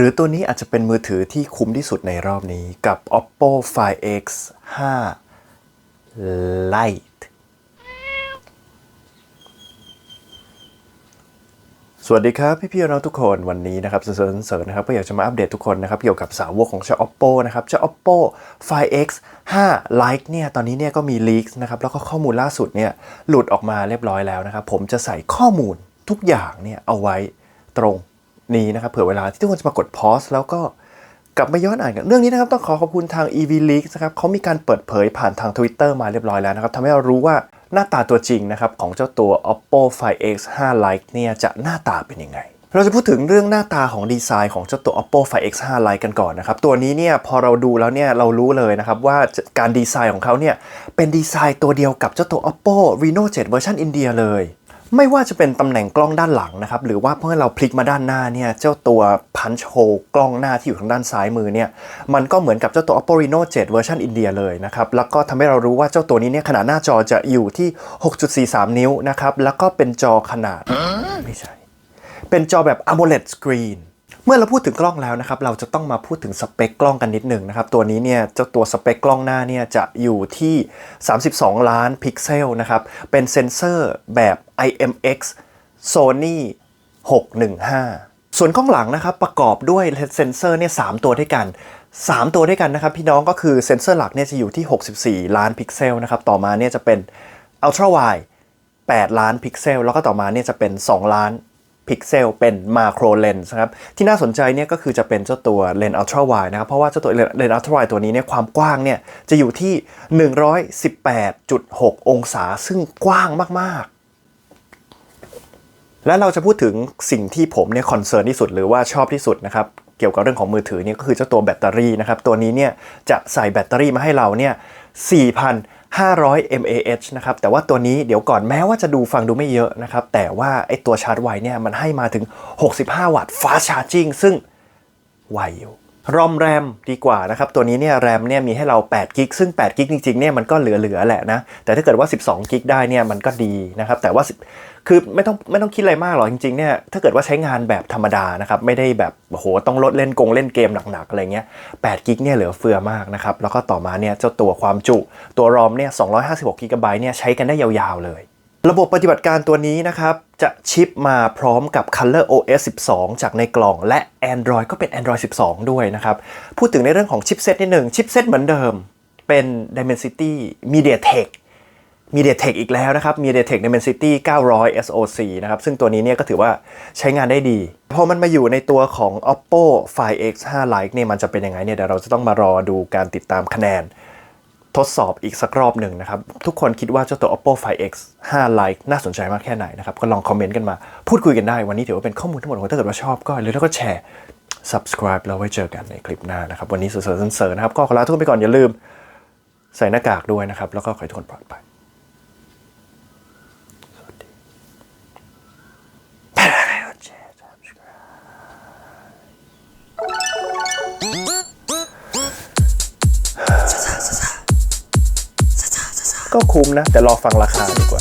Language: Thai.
หรือตัวนี้อาจจะเป็นมือถือที่คุ้มที่สุดในรอบนี้กับ oppo find x 5 lite สวัสดีครับ พี่ๆน้องทุกคนวันนี้นะครับเสริญเสริญนะครับก็อยากจะมาอัปเดตทุกคนนะครับ เกี่ยวกับสาวกของเจ้า oppo นะครับเจ้า oppo find x 5 lite เนี่ยตอนนี้เนี่ยก็มี leaks นะครับแล้วก็ข้อมูลล่าสุดเนี่ยหลุดออกมาเรียบร้อยแล้วนะครับ ผมจะใส่ข้อมูลทุกอย่างเนี่ยเอาไว้ตรง นี้นะครับเผื่อเวลาที่ทุกคนจะมากด pause แล้วก็กลับมาย้อนอ่านกันเรื่องนี้นะครับต้องขอขอบคุณทาง EV Leaks นะครับเขามีการเปิดเผยผ่านทาง Twitter มาเรียบร้อยแล้วนะครับทำให้เรารู้ว่าหน้าตาตัวจริงนะครับของเจ้าตัว Oppo Find X 5 Lite เนี่ยจะหน้าตาเป็นยังไง เราจะพูดถึงเรื่องหน้าตาของดีไซน์ของเจ้าตัว Oppo Find X 5 Lite กันก่อนนะครับตัวนี้เนี่ยพอเราดูแล้วเนี่ยเรารู้เลยนะครับว่าการดีไซน์ของเขาเนี่ยเป็นดีไซน์ตัวเดียวกับเจ้าตัว Oppo Reno 7 เวอร์ชันอินเดียเลย ไม่ว่าจะเป็นตำแหน่งกล้องด้านหลังนะครับ หรือว่าเมื่อเราพลิกมาด้านหน้าเนี่ยเจ้าตัวพันช์โฮกล้องหน้าที่อยู่ทางด้านซ้ายมือเนี่ยมันก็เหมือนกับเจ้าตัว Oppo Reno 7 เวอร์ชันอินเดียเลยนะครับ แล้วก็ทำให้เรารู้ว่าเจ้าตัวนี้เนี่ยขนาดหน้าจอจะอยู่ที่ 6.43 นิ้วนะครับ แล้วก็เป็นจอขนาดไม่ใช่ เป็นจอแบบ AMOLED screen เมื่อเราพูดถึงกล้องแล้วนะครับเราจะต้องมาพูดถึงสเปคกล้องกันนิดหนึ่งนะครับตัวนี้เนี่ยเจ้าตัวสเปคกล้องหน้าเนี่ยจะอยู่ที่ 32 ล้านพิกเซลนะครับเป็นเซนเซอร์แบบ IMX Sony 615 ส่วนกล้องหลังนะครับประกอบด้วยเซนเซอร์เนี่ยสามตัวด้วยกัน 3 ตัวด้วยกันนะครับพี่น้องก็คือเซนเซอร์หลักเนี่ยจะอยู่ที่ 64 ล้านพิกเซลนะครับต่อมาเนี่ยจะเป็น Ultra Wide 8 ล้านพิกเซล แล้วก็ต่อมาเนี่ยจะเป็น 2 ล้าน พิกเซลเป็นมาโครเลนส์นะครับที่น่าสนใจเนี่ยก็คือจะเป็นเจ้าตัวเลนส์อัลตร้าไวนะครับเพราะว่าเจ้าตัวเลนส์อัลตร้าไวตัวนี้เนี่ยความกว้างเนี่ยจะอยู่ที่ 118.6 องศา ซึ่งกว้างมากๆ และเราจะพูดถึงสิ่งที่ผมเนี่ยคอนเซิร์นที่สุดหรือว่าชอบที่สุดนะครับเกี่ยวกับเรื่องของมือถือเนี่ยก็คือเจ้าตัวแบตเตอรี่นะครับตัวนี้เนี่ยจะใส่แบตเตอรี่มาให้เราเนี่ย 500mAh นะครับ แต่ว่าตัวนี้เดี๋ยวก่อนแม้ว่าจะดูฟังดูไม่เยอะนะครับ แต่ว่าไอตัวชาร์จไวเนี่ยมันให้มาถึง 65 วัตต์ฟาชาร์จิ่งซึ่งไวอยู่ รอมแรมดีกว่านะครับ ตัวนี้เนี่ยแรมเนี่ยมีให้เรา8กิกซึ่ง8กิกจริงๆเนี่ยมันก็เหลือๆแหละนะ แต่ถ้าเกิดว่า 12กิกได้เนี่ยมันก็ดีนะครับ แต่ว่าคือไม่ต้องไม่ต้องคิดอะไรมากหรอกจริงๆเนี่ยถ้าเกิดว่าใช้งานแบบธรรมดานะครับไม่ได้แบบโอ้โหต้องลดเล่นกงเล่นเกมหนักๆอะไรเงี้ย8กิกเนี่ยเหลือเฟือมากนะครับแล้วก็ต่อมาเนี่ยเจ้าตัวความจุตัวรอมเนี่ย256กิกะไบต์เนี่ยใช้กันได้ยาวๆเลย ระบบปฏิบัติการตัวนี้นะครับ จะชิปมาพร้อมกับ Color OS 12 จากในกล่อง และ Android ก็เป็น Android 12 ด้วยนะครับ พูดถึงในเรื่องของชิปเซตนิดหนึ่งชิปเซตเหมือนเดิม เป็น Dimensity MediaTek MediaTek อีกแล้วนะครับ MediaTek Dimensity 900 SoC นะครับ ซึ่งตัวนี้เนี่ยก็ถือว่าใช้งานได้ดี พอมันมาอยู่ในตัวของ Oppo Find X 5 Lite เนี่ยมันจะเป็นยังไงเนี่ยเดี๋ยวเราจะต้องมารอดูการติดตามคะแนน ทดสอบอีกสักรอบหนึ่งนะครับ ทุกคนคิดว่าเจ้าตัว Oppo Find X 5 Lite น่าสนใจมากแค่ไหนนะครับ ก็ลองคอมเมนต์กันมา พูดคุยกันได้ วันนี้ถือว่าเป็นข้อมูลทั้งหมดของถ้าเกิดว่าชอบก็เลยแล้วก็แชร์ subscribe แล้วไว้เจอกันในคลิปหน้านะครับ วันนี้เสริญเสริญนะครับ ก็ขอลาทุกคนไปก่อนอย่าลืม ใส่หน้ากากด้วยนะครับ แล้วก็ขอให้ทุกคนปลอดภัย ก็คุ้มนะ แต่รอฟังราคาดีกว่า